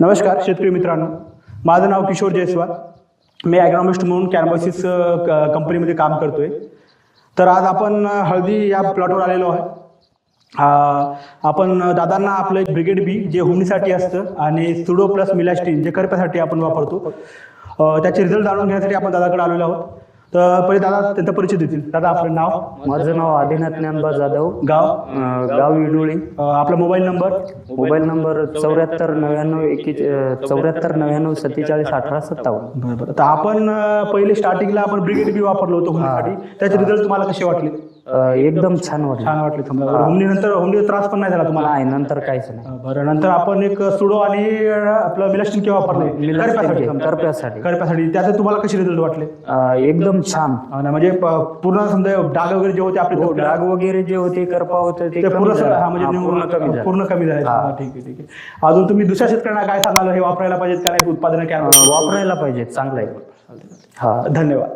नमस्कार शेतकरी मित्रांनो. माझं नाव किशोर जयस्वाल. मी ॲग्रॉमिस्ट म्हणून कॅनवासिस कंपनीमध्ये काम करतोय. तर आज आपण हळदी या प्लॉटवर आलेलो आहे. आपण दादांना आपलं एक ब्रिगेड बी जे हुमणीसाठी असतं आणि सुडो प्लस मिलास्टीन जे करप्यासाठी आपण वापरतो. त्याचे रिझल्ट जाणून घेण्यासाठी आपण दादाकडे आलेलो आहोत. तर पहिले दादा त्यांचा परिचय देतील. दादा आपलं नाव? माझं नाव आदिनाथ ज्ञानबा जाधव. गाव? अं, गाव इडोळी. अ, आपला मोबाईल नंबर? मोबाईल नंबर चौऱ्याहत्तर नव्याण्णव एके चौऱ्याहत्तर नव्याण्णव सत्तेचाळीस अठरा सत्तावन्न. बरं बरं. तर आपण अ, पहिले स्टार्टिंगला आपण ब्रिगेड बी वापरलो होतो त्याचे रिझल्ट तुम्हाला कसे वाटले? अं, एकदम छान वाटलं. छान वाटले समजा हुमणी नंतर हुमणीचा त्रास पण नाही झाला तुम्हाला? नाही नंतर काहीच नाही. बरं नंतर आपण एक सुडो आणि आपलं मिलास्टिन केव्हा वापरले? करप्यासाठी समजा. करप्यासाठी. करप्यासाठी. त्याचे तुम्हाला कसे रिझल्ट वाटले? अं, एकदम छान. आणि म्हणजे प- पूर्ण समजा डाग वगैरे जे होते आपले हो, डाग वगैरे जे होते करपा होते ते ते कमी पूर्ण झालं. हा, म्हणजे हा, पूर्ण कमी झालं. पूर्ण कमी झाले. हा, ठीक आहे ठीक आहे. अजून तुम्ही दुसऱ्या शेतकऱ्यांना काय सांगाल? हे वापरायला पाहिजेत का नाही? उत्पादन काय अं, वापरायला पाहिजे चांगलं आहे. हा धन्यवाद.